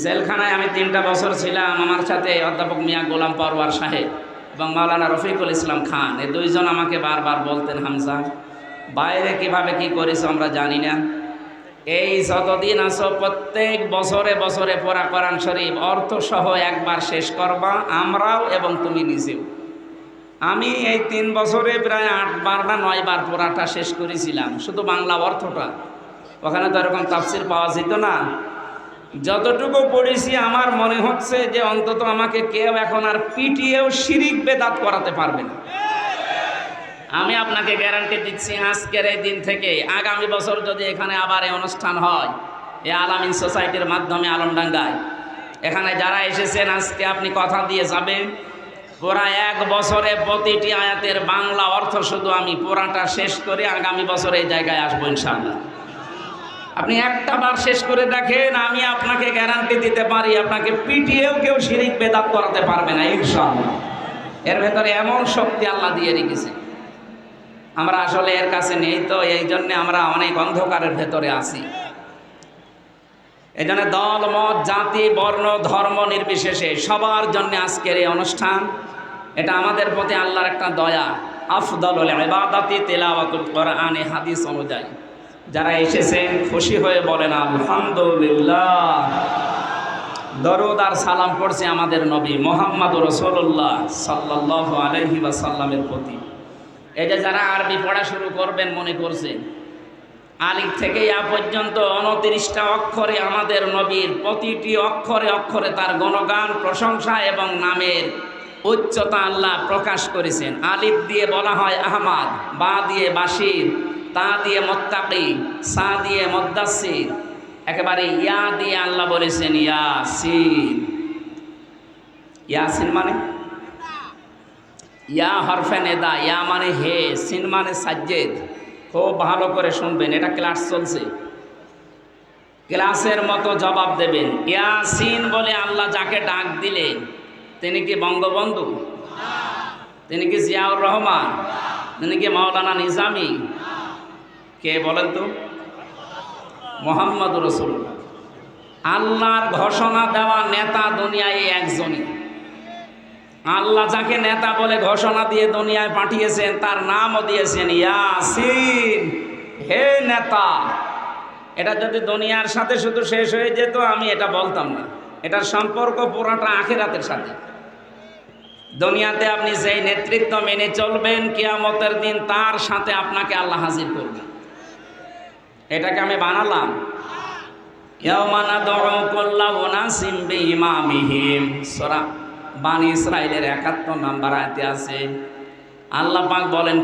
জেলখানায় আমি তিনটা বছর ছিলাম, আমার সাথে অধ্যাপক মিয়া গোলাম পরওয়ার সাহেব এবং মাওলানা রফিকুল ইসলাম খান। এই দুইজন আমাকে বারবার বলতেন, হামজা, বাইরে কীভাবে কি করেছ আমরা জানি না। এই যতদিন আসো প্রত্যেক বছরে বছরে পড়া কোরআন শরীফ অর্থ সহ একবার শেষ করবা, আমরাও এবং তুমি নিজেও। আমি এই তিন বছরে প্রায় আটবার না নয়বার পড়াটা শেষ করেছিলাম, শুধু বাংলা অর্থটা। ওখানে তো এরকম তাফসির পাওয়া যেত না। যতটুকু পড়েছি, আমার মনে হচ্ছে যে অন্তত আমাকে কেউ এখন আর পিটিয়েও শিরিক বেদাত করাতে পারবে না। আমি আপনাকে গ্যারান্টি দিচ্ছি, আজকের এই দিন থেকে আগামী বছর যদি এখানে আবার এই অনুষ্ঠান হয়, এই আলামিন সোসাইটির মাধ্যমে আলমডাঙ্গায়, এখানে যারা এসেছেন, আজকে আপনি কথা দিয়ে যাবেন। পুরা এক বছরে প্রতিটি আয়াতের বাংলা অর্থ শুধু আমি পুরাটা শেষ করে আগামী বছর এই জায়গায় আসব ইনশাআল্লাহ। আপনি একটা বার শেষ করে দেখেন, আমি আপনাকে গ্যারান্টি দিতে পারি, আপনাকে পিটিয়েও কেউ শিরিক বেদাত করাতে পারবে না, ইনশাআল্লাহ। এর ভেতরে এমন শক্তি আল্লাহ দিয়ে রেখেছে। আমরা আসলে এর কাছে নেই তো, এই জন্যে আমরা অনেক অন্ধকারের ভেতরে আছি। এই জন্য দল, মত, জাতি, বর্ণ, ধর্ম নির্বিশেষে সবার জন্য আজকের এই অনুষ্ঠান, এটা আমাদের প্রতি আল্লাহর একটা দয়া। আফদল ইবাদাতি তেলাওয়াতুল কোরআনে হাদিস অনুযায়ী। যারা এসেছেন খুশি হয়ে বলেন, আলহামদুলিল্লাহ। দরুদ আর সালাম পড়ছে আমাদের নবী মোহাম্মদ রসুল্লাহ সাল্লাহ আলহি সাল্লামের প্রতি। এই যে যারা আরবি পড়া শুরু করবেন মনে করছেন, আলিফ থেকে ইয়া পর্যন্ত উনত্রিশটা অক্ষরে আমাদের নবীর প্রতিটি অক্ষরে অক্ষরে তার গণগান, প্রশংসা এবং নামের উচ্চতা আল্লাহ প্রকাশ করেছেন। আলিফ দিয়ে বলা হয় আহমাদ, বা দিয়ে বাসির তা দিয়ে মোত্তাকি, সা দিয়ে মদ্দাসির একেবারে ইয়া দিয়ে আল্লাহ বলেছেন, ইয়াসিন। ইয়াসিন মানে? ইয়া হরফে নেদা, ইয়া মানে হে, সিন মানে সাজ্জেদ। খুব ভালো করে শুনবেন, এটা ক্লাস চলছে। ক্লাসের মতো জবাব দেবেন, ইয়াসিন বলে আল্লাহ যাকে ডাক দিলেন তিনি কি বঙ্গবন্ধু? তিনি কি জিয়াউর রহমান? তিনি কি মাওলানা নিজামি? কে বলেন তো? মোহাম্মদ রসুল আল্লাহর ঘোষণা দেওয়া নেতা দুনিয়ায় একজনই। আল্লাহ যাকে নেতা বলে ঘোষণা দিয়ে দুনিয়ায় পাঠিয়েছেন, তার নামও দিয়েছেন ইয়াসিন। হে নেতা, এটা যদি দুনিয়ার সাথে শুধু শেষ হয়ে যেত, আমি এটা বলতাম না। এটার সম্পর্ক পুরাটা আখিরাতের সাথে। দুনিয়াতে আপনি যেই নেতৃত্ব মেনে চলবেন, কিয়ামতের দিন তার সাথে আপনাকে আল্লাহ হাজির করবেন এটাকে আমি বানালাম। একাত্তর নাম্বার আছে বলেন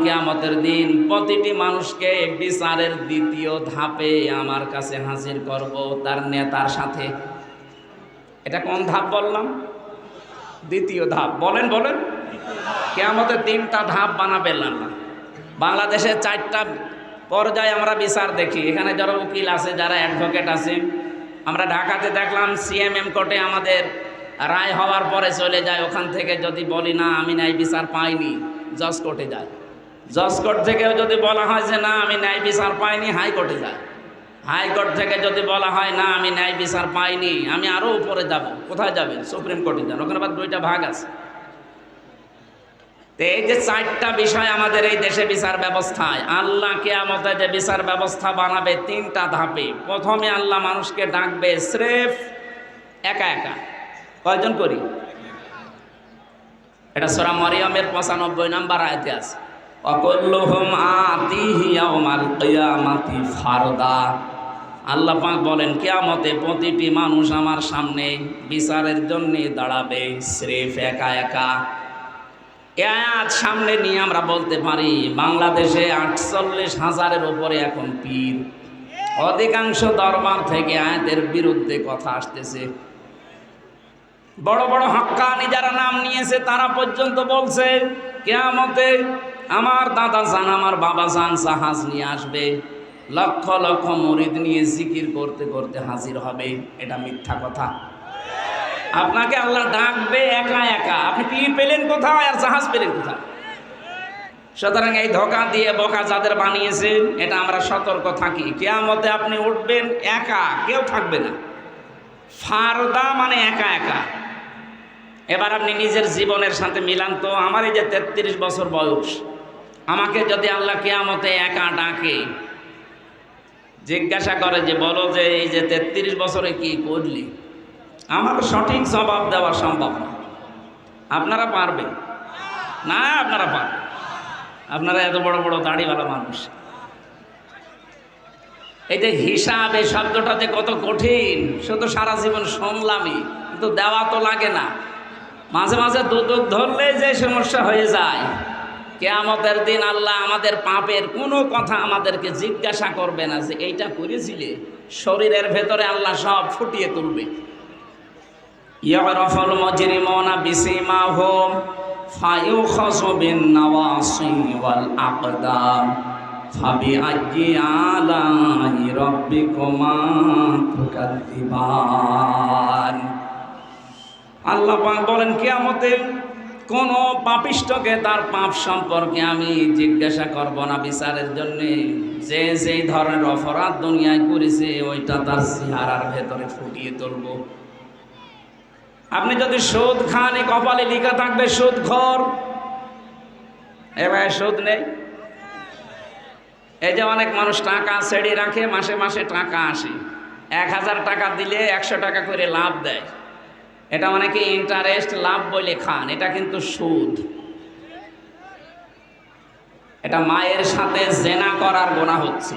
দিন প্রতিটি মানুষকে দ্বিতীয় ধাপে আমার কাছে হাজির করব তার নেতার সাথে। এটা কোন ধাপ বললাম? দ্বিতীয় ধাপ। বলেন বলেন। কেয়ামতের তিনটা ধাপ বানাবেন আল্লাহ। বাংলাদেশের চারটা পর্যায়ে আমরা বিচার দেখি। এখানে যারা উকিল আছে, যারা অ্যাডভোকেট আছে, আমরা ঢাকাতে দেখলাম সিএমএম কোর্টে আমাদের রায় হওয়ার পরে চলে যায়। ওখান থেকে যদি বলি, না, আমি ন্যায় বিচার পাইনি। জজ কোর্টে যায়। জজ কোর্ট থেকেও যদি বলা হয় যে, না, আমি ন্যায় বিচার পাইনি হাইকোর্টে যায়। হাইকোর্ট থেকে যদি বলা হয়, না, আমি ন্যায় বিচার পাইনি, আমি আরও উপরে যাব। কোথায় যাবেন? সুপ্রিম কোর্টে যান। ওখানে আবার দুইটা ভাগ আছে। এই যে চারটা বিষয় আমাদের এই দেশে বিচার ব্যবস্থায়, আল্লাহ কেয়ামতে যে বিচার ব্যবস্থা বানাবে তিনটা ধাপে। প্রথমে আল্লাহ মানুষকে ডাকবে স্রেফ একা একা। কয়জন করি? এটা সোরা মরিয়মের পঁচানব্বই নাম্বার আয়তে আছে। অকল্লহম আতিহি ইয়াউমাল কিয়ামাতি ফারদা। আল্লাহ পাক বলেন, কিয়ামতে প্রতিটি মানুষ আমার সামনে বিচারের জন্য দাঁড়াবে, স্রেফ একা একা। আয়াত সামনে নিয়ে আমরা বলতে পারি, বাংলাদেশে আটচল্লিশ হাজারের ওপরে এখন পীর। অধিকাংশ দরবার থেকে আয়াতের বিরুদ্ধে কথা আসতেছে। বড় বড় হক্কানি যারা নাম নিয়েছে, তারা পর্যন্ত বলছে, কেয়ামতে আমার দাদা যান, আমার বাবা যান, জাহাজ নিয়ে আসবে। লক্ষ লক্ষ মরিদ নিয়ে জিকির করতে করতে হাজির হবে। এটা মিথ্যা কথা। আপনাকে আল্লাহ ডাকবে একা একা। আপনি পীর পেলেন কোথায় আর জাহাজ পেলেন কোথায়? সুতরাং এই ধোকা দিয়ে বোকা যাদের বানিয়েছেন, এটা আমরা সতর্ক থাকি। কেয়ামতে আপনি উঠবেন একা, কেউ থাকবে না। ফারদা মানে একা একা। এবার আপনি নিজের জীবনের সাথে মিলান তো আমার এই যে তেত্রিশ বছর বয়স, আমাকে যদি আল্লাহ কেয়ামতে একা ডাকে, জিজ্ঞাসা করে যে বলো যে এই যে তেত্রিশ বছরে কি করলি? আমার সঠিক জবাব দেওয়া সম্ভব না। আপনারা পারবেন? না, আপনারা পারবেন। আপনারা এত বড় বড় দাড়িওয়ালা মানুষ। এই যে হিসাব এই শব্দটা যে কত কঠিন, শুধু সারা জীবন শুনলামই, কিন্তু দেওয়া তো লাগে না। মাঝে মাঝে দুদক ধরলে যে সমস্যা হয়ে যায়। কেয়ামতের দিন আল্লাহ আমাদের পাপের কোনো কথা আমাদেরকে জিজ্ঞাসা করবে না যে, এইটা করেছিলে? শরীরের ভেতরে আল্লাহ সব ফুটিয়ে তুলবে। ইয়ারফল মজরিমনা বিসিমাহুম ফায়ুখাসু বিন নাওয়াসি ওয়াল আকদাম ফাবিআইয়ি আলাই রাব্বিকুমা তুকাদ্দিবান। আল্লাহ পাক বলেন, কিয়ামতে কোন পাপিষ্টকে তার পাপ সম্পর্কে আমি জিজ্ঞাসা করব না বিচারের জন্য। যে যেই ধরনের অপরাধ দুনিয়ায় করেছে, ওইটা তার চেহারার ভেতরে ফুটিয়ে তুলব। আপনি যদি সুদ খান, এই কপালে লিখা থাকবে, সুদ ঘর। এবার সুদ নেই? এই যে অনেক মানুষ টাকা ছেড়ে রাখে, মাসে মাসে টাকা আসে। এক হাজার টাকা দিলে একশো টাকা করে লাভ দেয়। এটা অনেকে ইন্টারেস্ট লাভ বলে খান, এটা কিন্তু সুদ। এটা মায়ের সাথে জেনা করার গোনা হচ্ছে।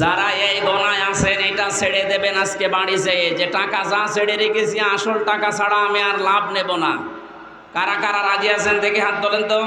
যারা এই গনায় আছেন, এটা ছেড়ে দেবেন আজকে বাড়ি যেয়ে। যে টাকা যা ছেড়ে রেখেছি, আসল টাকা ছাড়া আমি আর লাভ নেব না। কারা কারা রাজি আছেন, দেখে হাত তোলেন তো।